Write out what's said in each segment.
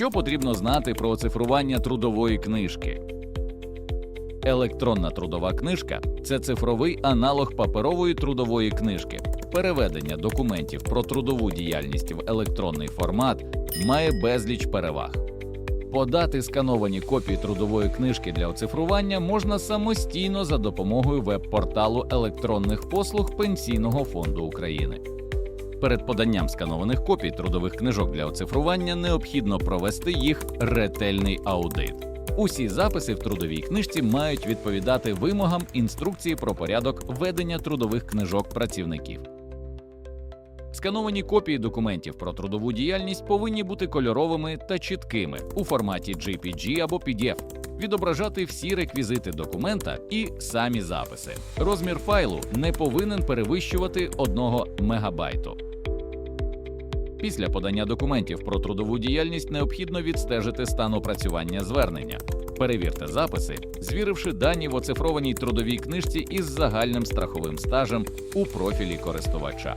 Що потрібно знати про оцифрування трудової книжки? Електронна трудова книжка це цифровий аналог паперової трудової книжки. Переведення документів про трудову діяльність в електронний формат має безліч переваг. Подати скановані копії трудової книжки для оцифрування можна самостійно за допомогою веб-порталу електронних послуг Пенсійного фонду України. Перед поданням сканованих копій трудових книжок для оцифрування необхідно провести їх ретельний аудит. Усі записи в трудовій книжці мають відповідати вимогам інструкції про порядок ведення трудових книжок працівників. Скановані копії документів про трудову діяльність повинні бути кольоровими та чіткими у форматі JPG або PDF, відображати всі реквізити документа і самі записи. Розмір файлу не повинен перевищувати 1 мегабайту. Після подання документів про трудову діяльність необхідно відстежити стан опрацювання звернення. Перевірте записи, звіривши дані в оцифрованій трудовій книжці із загальним страховим стажем у профілі користувача.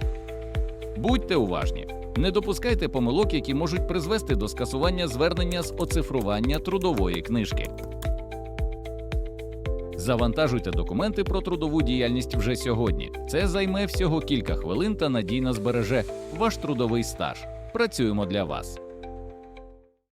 Будьте уважні, не допускайте помилок, які можуть призвести до скасування звернення з оцифрування трудової книжки. Завантажуйте документи про трудову діяльність вже сьогодні. Це займе всього кілька хвилин та надійно збереже ваш трудовий стаж. Працюємо для вас.